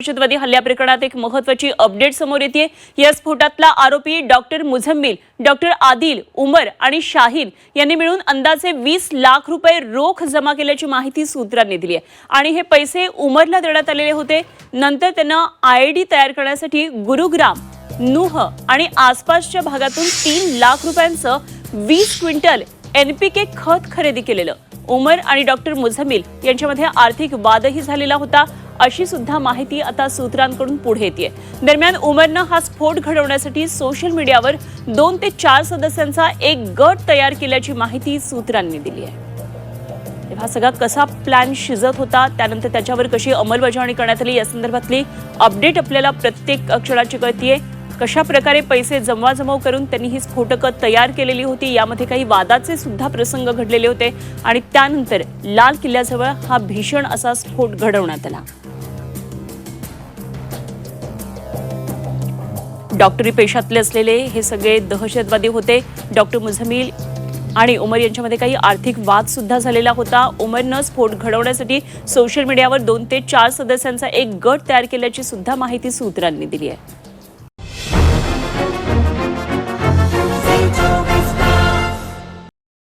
दहशतवादी हल्ल्या प्रकरणात एक महत्वाची अपडेट समोर येते या स्फोटातला आरोपी डॉक्टर मुझम्मिल डॉक्टर आदिल उमर आणि शाहीन यांनी मिळून अंदाजे वीस लाख रुपये रोख जमा केल्याची माहिती सूत्रांनी दिली आहे. आणि हे पैसे उमरला देण्यात आलेले होते. नंतर त्यांना आय डी तयार करण्यासाठी गुरुग्राम नुह आणि आसपासच्या भागातून तीन लाख रुपयांचं वीस क्विंटल एनपीके खत खरेदी केलेलं. उमर आणि डॉक्टर मुझमिल यांच्यामध्ये आर्थिक वादही झालेला होता. अशी सुद्धा माहिती आता सूत्रांकडून पुढे येते. दरम्यान उमरनं हा स्फोट घडवण्यासाठी सोशल मीडियावर दोन ते चार सदस्यांचा एक गट तयार केल्याची माहिती सूत्रांनी दिली आहे. हा सगळा कसा प्लॅन शिजत होता त्यानंतर त्याच्यावर कशी अंमलबजावणी करण्यात आली या संदर्भातली अपडेट आपल्याला प्रत्येक क्षणाची कळतीये. कशा प्रकारे पैसे जमवाजमव करून त्यांनी ही स्फोटकं तयार केलेली होती यामध्ये काही वादाचे सुद्धा प्रसंग घडलेले होते आणि त्यानंतर लाल किल्ल्याजवळ हा भीषण असा स्फोट घडवण्यात आला. डॉक्टरी पेशातले असलेले हे सगळे दहशतवादी होते. डॉक्टर मुझमील आणि उमर यांच्यामध्ये काही आर्थिक वाद सुद्धा झालेला होता. उमरनं स्फोट घडवण्यासाठी सोशल मीडियावर दोन ते चार सदस्यांचा एक गट तयार केल्याची सुद्धा माहिती सूत्रांनी दिली आहे.